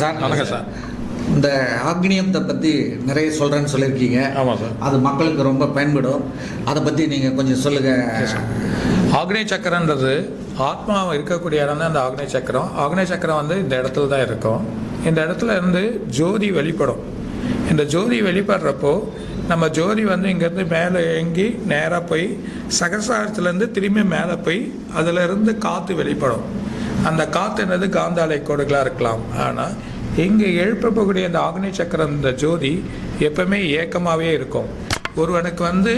வணக்கம் சார். வணக்கம் சார். இந்த ஆக்னியத்தை பற்றி நிறைய சொல்கிறேன்னு சொல்லியிருக்கீங்க. ஆமாம் சார். அது மக்களுக்கு ரொம்ப பயன்படும். அதை பற்றி நீங்கள் கொஞ்சம் சொல்லுங்கள் ஆக்னேய சக்கரன்றது ஆத்மா இருக்கக்கூடிய இடம் தான் இந்த ஆக்னேய சக்கரம். ஆக்னேய சக்கரம் வந்து இந்த இடத்துல தான் இருக்கும். இந்த இடத்துல இருந்து ஜோதி வெளிப்படும். இந்த ஜோதி வெளிப்படுறப்போ நம்ம ஜோதி வந்து இங்கேருந்து மேலே இயங்கி நேராக போய் சகசாரத்துலேருந்து திரும்பி மேலே போய் அதிலிருந்து காற்று வெளிப்படும். அந்த காற்று என்னது? காந்தாலை கோடுகளாக இருக்கலாம். ஆனால் இங்கே எழுப்பக்கூடிய அந்த ஆக்னி சக்கரம் இந்த ஜோதி எப்பவுமே ஏக்கமாகவே இருக்கும். ஒருவனுக்கு வந்து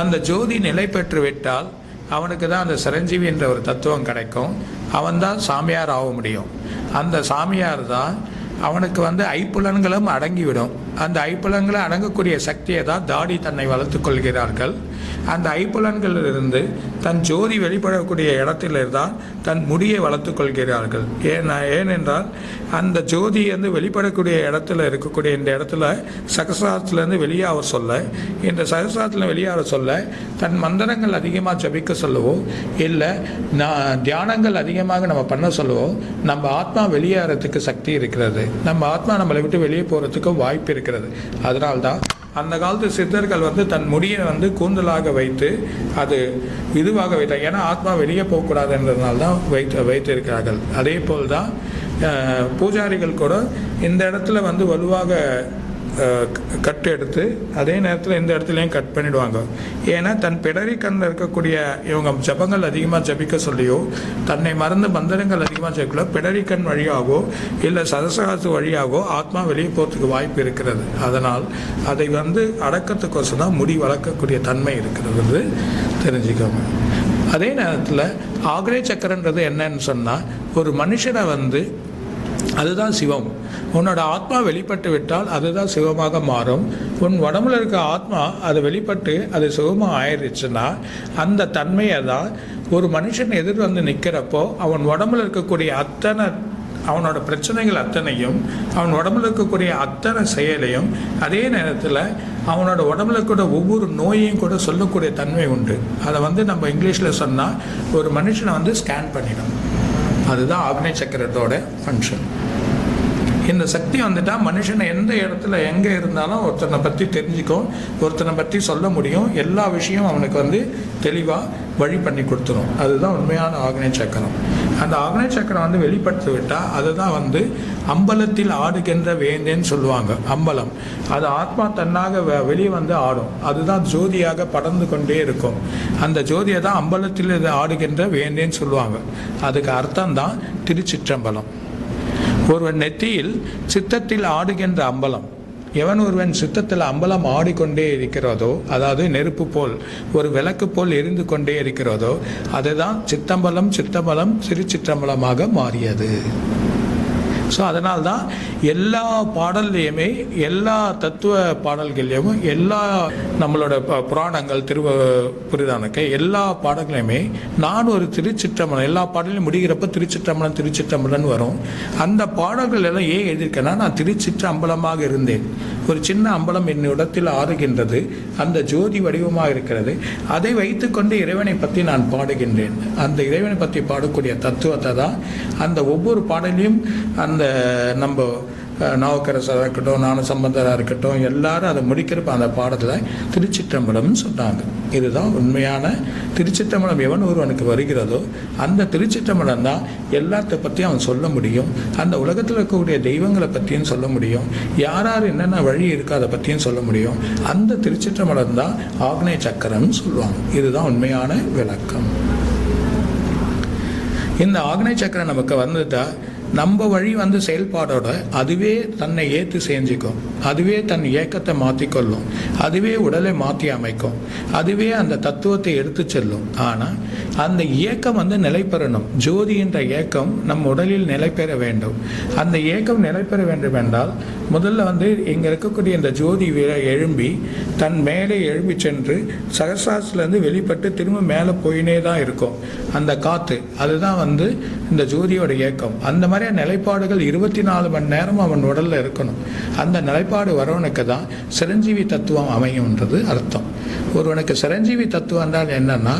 அந்த ஜோதி நிலை பெற்று விட்டால் அவனுக்கு தான் அந்த சிரஞ்சீவி என்ற ஒரு தத்துவம் கிடைக்கும். அவன்தான் சாமியார் ஆக முடியும். அந்த சாமியார் தான் அவனுக்கு வந்து ஐப்புலன்களும் அடங்கிவிடும். அந்த ஐப்புலன்களை அடங்கக்கூடிய சக்தியை தான் தாடி தன்னை வளர்த்து கொள்கிறார்கள். அந்த ஐப்புலன்களிலிருந்து தன் ஜோதி வெளிப்படக்கூடிய இடத்திலிருந்தான் தன் முடியை வளர்த்து கொள்கிறார்கள். ஏன்னா ஏனென்றால் அந்த ஜோதி வந்து வெளிப்படக்கூடிய இடத்துல இருக்கக்கூடிய இந்த இடத்துல சகசாரத்திலேருந்து வெளியாக சொல்ல இந்த சகசாரத்தில் வெளியாக சொல்ல தன் மந்திரங்கள் அதிகமாக ஜபிக்க சொல்லவோ இல்லை நான் தியானங்கள் அதிகமாக நம்ம பண்ண சொல்லவோ நம்ம ஆத்மா வெளியேறதுக்கு சக்தி இருக்கிறது. நம்ம ஆத்மா நம்மளை விட்டு வெளியே போகிறதுக்கு வாய்ப்பு இருக்கிறது. அதனால்தான் அந்த காலத்து சித்தர்கள் வந்து தன் முடியை வந்து கூந்தலாக வைத்து அது இதுவாக வைத்தார். ஏன்னா ஆத்மா வெளியே போகக்கூடாதுன்றதுனால தான் வைத்து வைத்திருக்கிறார்கள். அதே போல் தான் பூஜாரிகள் கூட இந்த இடத்துல வந்து வலுவாக கட் எடுத்து அதே நேரத்தில் எந்த இடத்துலையும் கட் பண்ணிடுவாங்க. ஏன்னா தன் பிடரி கண்ணில் இருக்கக்கூடிய இவங்க ஜபங்கள் அதிகமாக ஜபிக்க சொல்லியோ தன்னை மறந்து மந்திரங்கள் அதிகமாக ஜபிக்கல பிடரி கண் வழியாகவோ இல்லை சதசகாசு வழியாகவோ ஆத்மா வெளியே போகிறதுக்கு வாய்ப்பு இருக்கிறது. அதனால் அதை வந்து அடக்கத்துக்கோசம் தான் முடி வளர்க்கக்கூடிய தன்மை இருக்கிறது தெரிஞ்சுக்கோங்க. அதே நேரத்தில் ஆக்ரே சக்கரன்றது என்னன்னு சொன்னால் ஒரு மனுஷனை வந்து அதுதான் சிவம். உன்னோட ஆத்மா வெளிப்பட்டு விட்டால் அதுதான் சிவமாக மாறும். உன் உடம்புல இருக்க ஆத்மா அது வெளிப்பட்டு அது சிவமாக ஆயிடுச்சுன்னா அந்த தன்மையை தான் ஒரு மனுஷன் எதிர் வந்து நிற்கிறப்போ அவன் உடம்புல இருக்கக்கூடிய அத்தனை அவனோட பிரச்சனைகள் அத்தனையும் அவன் உடம்புல இருக்கக்கூடிய அத்தனை செயலையும் அதே நேரத்தில் அவனோட உடம்புல கூட ஒவ்வொரு நோயையும் கூட சொல்லக்கூடிய தன்மை உண்டு. அதை வந்து நம்ம இங்கிலீஷில் சொன்னால் ஒரு மனுஷனை வந்து ஸ்கேன் பண்ணிடும். அதுதான் ஆக்னே சக்கரத்தோட ஃபங்க்ஷன் இந்த சக்தி வந்துட்டால் மனுஷனை எந்த இடத்துல எங்கே இருந்தாலும் ஒருத்தனை பற்றி தெரிஞ்சுக்கும் ஒருத்தனை பற்றி சொல்ல முடியும். எல்லா விஷயம் அவனுக்கு வந்து தெளிவாக வழி பண்ணி கொடுத்துரும். அதுதான் உண்மையான ஆக்னே சக்கரம். அந்த ஆக்னே சக்கரம் வந்து வெளிப்படுத்தி விட்டால் அதுதான் வந்து அம்பலத்தில் ஆடுகின்ற வேந்தேன்னு சொல்லுவாங்க அம்பலம். அது ஆத்மா தன்னாக வெளியே வந்து ஆடும். அதுதான் ஜோதியாக படர்ந்து கொண்டே இருக்கும். அந்த ஜோதியை தான் அம்பலத்தில் ஆடுகின்ற வேந்தேன்னு சொல்லுவாங்க. அதுக்கு அர்த்தம் தான் திருச்சிற்றம்பலம். ஒருவன் நெத்தியில் சித்தத்தில் ஆடுகின்ற அம்பலம் எவன் ஒருவன் சித்தத்தில் அம்பலம் ஆடிக்கொண்டே இருக்கிறதோ அதாவது நெருப்பு போல் ஒரு விளக்கு போல் எரிந்து கொண்டே இருக்கிறதோ அதுதான் சித்தம்பலம் சித்தம்பலம் சிறு சிறுச்சிற்றம்பலமாக மாறியது. ஸோ அதனால் தான் எல்லா பாடல்லையுமே எல்லா தத்துவ பாடல்கள்லையும் எல்லா நம்மளோட ப- புராணங்கள் திருவ புரிதானுக்கு எல்லா பாடல்களையுமே நான் ஒரு திருச்சிற்றம்பலம் எல்லா பாடலையும் முடிகிறப்ப திருச்சிற்றம்பலம் திருச்சிற்றம்பலம்னு வரும். அந்த பாடல்கள் எல்லாம் ஏன் எழுதியிருக்கேன்னா நான் திருச்சிற்றம்பலமாக இருந்தேன். ஒரு சின்ன அம்பலம் என்னுடத்தில் ஆறுகின்றது. அந்த ஜோதி வடிவமாக இருக்கிறது. அதை வைத்துக்கொண்டு இறைவனை பற்றி நான் பாடுகின்றேன். அந்த இறைவனை பற்றி பாடக்கூடிய தத்துவத்தை தான் அந்த ஒவ்வொரு பாடலையும் அந்த நம்ம நாவுக்கரசராக இருக்கட்டும் ஞான சம்பந்தராக இருக்கட்டும் எல்லாரும் அதை முடிக்கிறப்ப அந்த பாடத்தில் திருச்சிற்றம்பலம்னு சொன்னாங்க. இதுதான் உண்மையான திருச்சிற்றம்பலம். எவன் ஒருவனுக்கு வருகிறதோ அந்த திருச்சிற்றம்பலம் தான் எல்லாத்த பற்றியும் அவன் சொல்ல முடியும். அந்த உலகத்தில் இருக்கக்கூடிய தெய்வங்களை பற்றியும் சொல்ல முடியும். யார் யார் என்னென்ன வழி இருக்கோ அதை பற்றியும் சொல்ல முடியும். அந்த திருச்சிற்றம்பலம் தான் ஆக்னேய சக்கரம்னு சொல்லுவாங்க. இதுதான் உண்மையான விளக்கம். இந்த ஆக்னேய சக்கரம் நமக்கு வந்துட்டா நம்ம வழி வந்து செயல்பாடோட அதுவே தன்னை ஏற்று செஞ்சுக்கும். அதுவே தன் இயக்கத்தை மாற்றிக்கொள்ளும் அதுவே உடலை மாற்றி அமைக்கும். அதுவே அந்த தத்துவத்தை எடுத்து செல்லும். ஆனால் அந்த இயக்கம் வந்து நிலை பெறணும். ஜோதி என்ற இயக்கம் நம் உடலில் நிலை பெற வேண்டும். அந்த இயக்கம் நிலை பெற வேண்டும் என்றால் முதல்ல வந்து இங்கே இருக்கக்கூடிய இந்த ஜோதி வீர எழும்பி தன் மேலே எழும்பி சென்று சகசிராசிலேருந்து வெளிப்பட்டு திரும்ப மேலே போயினே தான் இருக்கும். அந்த காற்று அதுதான் வந்து இந்த ஜோதியோட இயக்கம். அந்த மாதிரியான நிலைப்பாடுகள் இருபத்தி நாலு மணி நேரம் அவன் உடலில் இருக்கணும். அந்த நிலைப்பாடு வரவனுக்கு தான் சிரஞ்சீவி தத்துவம் அமையும்ன்றது அர்த்தம். ஒருவனுக்கு சிரஞ்சீவி தத்துவம் என்றால் என்னன்னா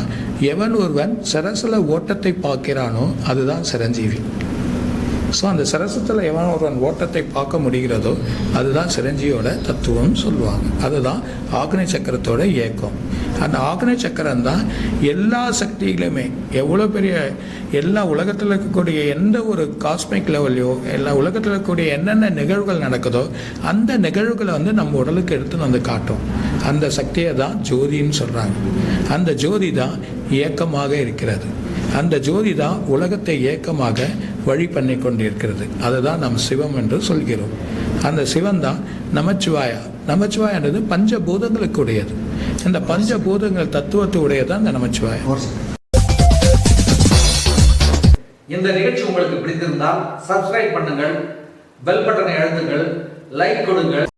எவன் ஒருவன் சரசல ஓட்டத்தை பார்க்கிறானோ அதுதான் சிரஞ்சீவி. ஸோ அந்த சரசத்தில் எவன் ஒருவன் ஓட்டத்தை பார்க்க முடிகிறதோ அதுதான் சிரஞ்சியோட தத்துவம் சொல்லுவாங்க. அதுதான் ஆக்னை சக்கரத்தோட இயக்கம். அந்த ஆக்னி சக்கரம் தான் எல்லா சக்திகளுமே எவ்வளோ பெரிய எல்லா உலகத்தில் இருக்கக்கூடிய எந்த ஒரு காஸ்மிக் லெவல்லையோ எல்லா உலகத்தில் இருக்கக்கூடிய என்னென்ன நிகழ்வுகள் நடக்குதோ அந்த நிகழ்வுகளை வந்து நம்ம உடலுக்கு எடுத்து வந்து காட்டும். அந்த சக்தியை தான் ஜோதின்னு சொல்கிறாங்க அந்த ஜோதி தான் இயக்கமாக இருக்கிறது. அந்த ஜோதி தான் உலகத்தை இயக்கமாக வழி பண்ணி கொண்டிருக்கிறது. அதுதான் நம் சிவம் என்று சொல்கிறோம். அந்த சிவன் தான் நமச்சிவாயா. நமச்சிவாயான்றது பஞ்சபூதங்களுக்கு உடையது இந்த பஞ்சபூதங்கள் தத்துவத்தை உடையது தான் இந்த நமச்சிவாயா இந்த நிகழ்ச்சி உங்களுக்கு பிடித்திருந்தால் சப்ஸ்கிரைப் பண்ணுங்கள் பெல் பட்டனை அழுத்துங்கள் லைக் கொடுங்கள்